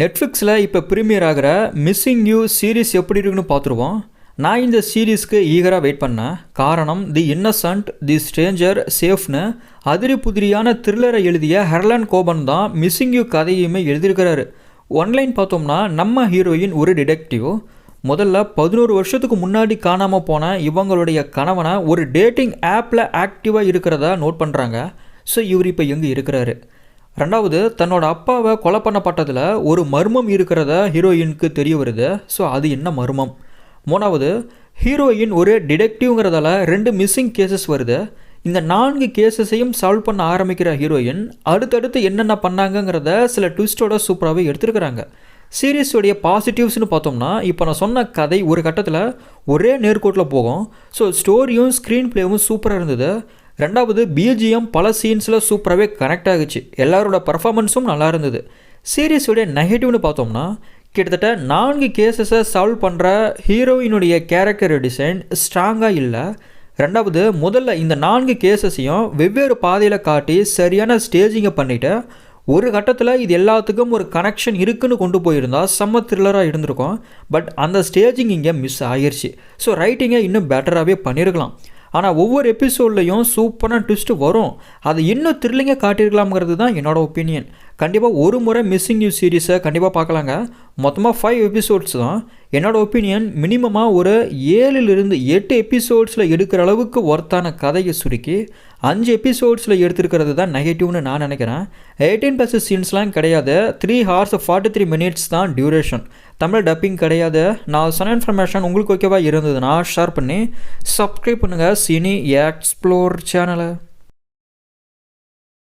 நெட்ஃப்ளிக்ஸில் இப்போ ப்ரீமியர் ஆகிற மிஸ்ஸிங் யூ சீரிஸ் எப்படி இருக்குன்னு பார்த்துருவோம். நான் இந்த சீரீஸ்க்கு ஈகராக வெயிட் பண்ணேன். காரணம் தி இன்னசன்ட் தி ஸ்ட்ரேஞ்சர் சேஃப்னு அதிரி புதிரியான த்ரில்லரை எழுதிய ஹெர்லன் கோபன் தான் மிஸ்ஸிங் யூ கதையுமே எழுதியிருக்கிறாரு. ஒன்லைன் பார்த்தோம்னா நம்ம ஹீரோயின் ஒரு டிடெக்டிவ் முதல்ல பதினோரு வருஷத்துக்கு முன்னாடி காணாமல் போன இவங்களுடைய கணவனை ஒரு டேட்டிங் ஆப்பில் ஆக்டிவாக இருக்கிறதா நோட் பண்ணுறாங்க ஸோ இவர் இப்போ எங்கே இருக்கிறாரு? ரெண்டாவது தன்னோட அப்பாவை கொலை பண்ணப்பட்டதில் ஒரு மர்மம் இருக்கிறத ஹீரோயினுக்கு தெரிய வருது. ஸோ அது என்ன மர்மம்? மூணாவது ஹீரோயின் ஒரு டிடெக்டிவ்ங்கிறதால ரெண்டு மிஸ்ஸிங் கேசஸ் வருது. இந்த நான்கு கேசஸையும் சால்வ் பண்ண ஆரம்பிக்கிற ஹீரோயின் அடுத்தடுத்து என்னென்ன பண்ணாங்கங்கிறத சில ட்விஸ்டோட சூப்பராகவே எடுத்துருக்கிறாங்க. சீரீஸோடைய பாசிட்டிவ்ஸ்னு பார்த்தோம்னா இப்போ நான் சொன்ன கதை ஒரு கட்டத்தில் ஒரே நேர்கோட்டில் போகும். ஸோ ஸ்டோரியும் ஸ்க்ரீன் ப்ளேவும் சூப்பராக இருந்தது. ரெண்டாவது பிஜிஎம் பல சீன்ஸில் சூப்பராகவே கனெக்ட் ஆகுச்சு. எல்லாரோட பர்ஃபாமன்ஸும் நல்லா இருந்தது. சீரியஸோடைய நெகட்டிவ்னு பார்த்தோம்னா கிட்டத்தட்ட நான்கு கேசஸை சால்வ் பண்ணுற ஹீரோயினுடைய கேரக்டர் டிசைன் ஸ்ட்ராங்காக இல்லை. ரெண்டாவது முதல்ல இந்த நான்கு கேசஸையும் வெவ்வேறு பாதையில் காட்டி சரியான ஸ்டேஜிங்கை பண்ணிவிட்டு ஒரு கட்டத்தில் இது எல்லாத்துக்கும் ஒரு கனெக்ஷன் இருக்குன்னு கொண்டு போயிருந்தா செம்ம த்ரில்லராக இருந்திருக்கும். பட் அந்த ஸ்டேஜிங் இங்கே மிஸ் ஆகிருச்சு ஸோ ரைட்டிங்கை இன்னும் பெட்டராகவே பண்ணியிருக்கலாம் ஆனால் ஒவ்வொரு எபிசோட்லேயும் சூப்பரான ட்விஸ்ட்டு வரும். அது இன்னும் த்ரில்லிங்காக காட்டியிருக்கலாம்ங்கிறது தான் என்னோடய ஒப்பீனியன் கண்டிப்பாக ஒரு முறை மிஸ்ஸிங் யூ சீரீஸை கண்டிப்பாக பார்க்கலாங்க. மொத்தமாக ஃபைவ் எபிசோட்ஸ் தான். என்னோடய ஒப்பீனியன் மினிமமாக ஒரு ஏழுலேருந்து எட்டு எபிசோட்ஸில் எடுக்கிற அளவுக்கு ஒர்த்தான கதையை சுருக்கி அஞ்சு எபிசோட்ஸில் எடுத்துருக்கிறது தான் நெகட்டிவ்னு நான் நினைக்கிறேன். எயிட்டீன் ப்ளஸ் சீன்ஸ்லாம் கிடையாது. Three hours forty three minutes தான் டியூரேஷன் தமிழ் டப்பிங் கிடையாது. நான் சொன்ன இன்ஃபர்மேஷன் உங்களுக்கு ஓகேவா இருந்ததுன்னா ஷேர் பண்ணி சப்ஸ்கிரைப் பண்ணுங்கள் சினி எக்ஸ்ப்ளோர் சேனலை